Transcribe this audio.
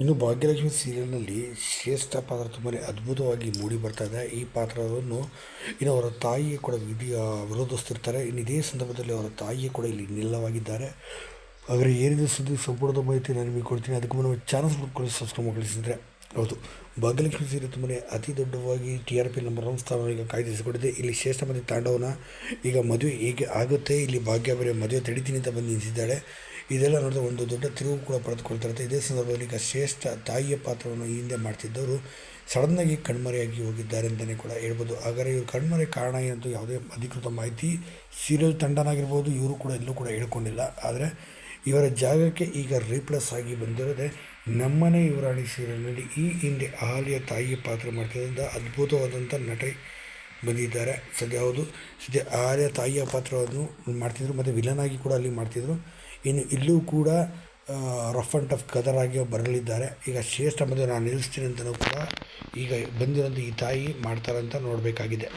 ಇನ್ನು ಭಾಗ್ಯಲಕ್ಷ್ಮಿ ಸೀರಿಯಲ್ನಲ್ಲಿ ಶ್ರೇಷ್ಠ ಪಾತ್ರ ತುಂಬಾ ಅದ್ಭುತವಾಗಿ ಮೂಡಿ ಇದೆ. ಈ ಪಾತ್ರವನ್ನು ಇನ್ನು ಅವರ ತಾಯಿಯೇ ಕೂಡ ವಿಧಿಯ ವಿರೋಧಿಸ್ತಿರ್ತಾರೆ. ಇನ್ನು ಇದೇ ಸಂದರ್ಭದಲ್ಲಿ ಅವರ ತಾಯಿಯೇ ಕೂಡ ಇಲ್ಲಿ ನಿಲ್ಲವಾಗಿದ್ದಾರೆ. ಆದರೆ ಏನಿದೆ ಸುದ್ದಿ? ಸಂಪೂರ್ಣದ ಮಾಹಿತಿ ನಾನು ನಿಮಗೆ ಕೊಡ್ತೀನಿ. ಅದಕ್ಕೆ ಮುನ್ನ ಚಾನಲ್ ಸಬ್ಸ್ಕ್ರೈಬ್ ಮಾಡಿಸಿದ್ರೆ ಹೌದು. ಭಾಗ್ಯಲಕ್ಷ್ಮಿ ಸೀರೆ ತುಂಬನೇ ಅತಿ ದೊಡ್ಡವಾಗಿ T R P number one ಸ್ಥಾನ ಈಗ ಕಾಯ್ದಿರಿಸಿಕೊಂಡಿದೆ. ಇಲ್ಲಿ ಶ್ರೇಷ್ಠ ಮಂದಿ ತಾಂಡವನ ಈಗ ಮದುವೆ ಹೇಗೆ ಆಗುತ್ತೆ, ಇಲ್ಲಿ ಭಾಗ್ಯ ಬೇರೆ ಮದುವೆ ತಡಿತೀನಿ ಅಂತ ಬಂದು ನಿಂತಿದ್ದಾಳೆ ಇದೆಲ್ಲ ನೋಡಿದ್ರೆ ಒಂದು ದೊಡ್ಡ ತಿರುವು ಕೂಡ ಪಡೆದುಕೊಳ್ತಾರೆ ಇದೇ ಸಂದರ್ಭದಲ್ಲಿ ಈಗ ಶ್ರೇಷ್ಠ ತಾಯಿಯ ಪಾತ್ರವನ್ನು ಈ ಹಿಂದೆ ಮಾಡ್ತಿದ್ದವರು ಸಡನ್ನಾಗಿ ಕಣ್ಮರೆಯಾಗಿ ಹೋಗಿದ್ದಾರೆ ಅಂತಲೇ ಕೂಡ ಹೇಳ್ಬೋದು. ಹಾಗಾದರೆ ಇವರು ಕಣ್ಮರೆ ಕಾರಣ ಏನಂತೂ ಯಾವುದೇ ಅಧಿಕೃತ ಮಾಹಿತಿ ಸೀರಿಯಲ್ ತಂಡನಾಗಿರ್ಬೋದು, ಇವರು ಕೂಡ ಎಲ್ಲೂ ಕೂಡ ಹೇಳ್ಕೊಂಡಿಲ್ಲ. ಆದರೆ ಇವರ ಜಾಗಕ್ಕೆ ಈಗ ರೀಪ್ಲೇಸ್ ಆಗಿ ಬಂದಿರೋದೆ ನಮ್ಮನೆ ಯುವರಾಣಿ ಸೀರಿಯಲ್ನಲ್ಲಿ ಈ ಹಿಂದೆ ಅಹಲ್ಯ ತಾಯಿಯ ಪಾತ್ರ ಮಾಡ್ತಿದ್ದ ಅದ್ಭುತವಾದಂಥ ನಟಿ ಬಂದಿದ್ದಾರೆ. ಸದ್ಯ ಹೌದು, ಸದ್ಯ ಅಹಲ್ಯ ತಾಯಿಯ ಪಾತ್ರವನ್ನು ಮಾಡ್ತಿದ್ರು, ಮತ್ತು ವಿಲನ್ ಆಗಿ ಕೂಡ ಅಲ್ಲಿ ಮಾಡ್ತಿದ್ರು. ಇನ್ನು ಇಲ್ಲೂ ಕೂಡ ರಫ್ ಆ್ಯಂಡ್ ಟಫ್ ಕದರ್ ಆಗಿ ಬರಲಿದ್ದಾರೆ. ಈಗ ಶ್ರೇಷ್ಠ ಮದುವೆ ನಾನು ನಿಲ್ಲಿಸ್ತೀನಿ ಅಂತಲೂ ಕೂಡ ಈಗ ಬಂದಿರೋಂಥ ಈ ತಾಯಿ ಮಾಡ್ತಾರಂತ ನೋಡಬೇಕಾಗಿದೆ.